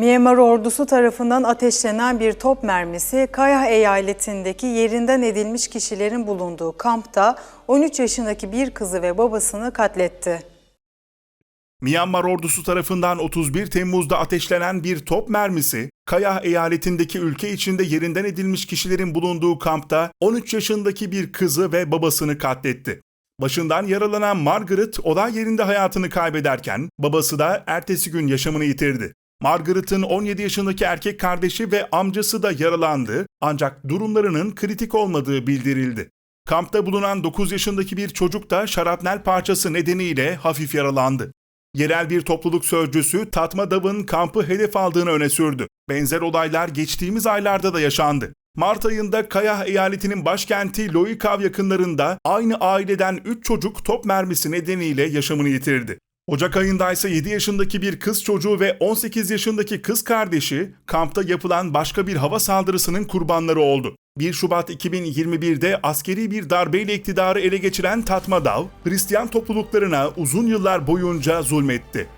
Myanmar ordusu tarafından ateşlenen bir top mermisi Kayah eyaletindeki yerinden edilmiş kişilerin bulunduğu kampta 13 yaşındaki bir kızı ve babasını katletti. Myanmar ordusu tarafından 31 Temmuz'da ateşlenen bir top mermisi, Kayah eyaletindeki ülke içinde yerinden edilmiş kişilerin bulunduğu kampta 13 yaşındaki bir kızı ve babasını katletti. Başından yaralanan Margaret olay yerinde hayatını kaybederken babası da ertesi gün yaşamını yitirdi. Margaret'ın 17 yaşındaki erkek kardeşi ve amcası da yaralandı ancak durumlarının kritik olmadığı bildirildi. Kampta bulunan 9 yaşındaki bir çocuk da şarapnel parçası nedeniyle hafif yaralandı. Yerel bir topluluk sözcüsü Tatma Dav'ın kampı hedef aldığını öne sürdü. Benzer olaylar geçtiğimiz aylarda da yaşandı. Mart ayında Kayah eyaletinin başkenti Loikav yakınlarında aynı aileden 3 çocuk top mermisi nedeniyle yaşamını yitirdi. Ocak ayında ise 7 yaşındaki bir kız çocuğu ve 18 yaşındaki kız kardeşi kampta yapılan başka bir hava saldırısının kurbanları oldu. 1 Şubat 2021'de askeri bir darbeyle iktidarı ele geçiren Tatmadav, Hristiyan topluluklarına uzun yıllar boyunca zulmetti.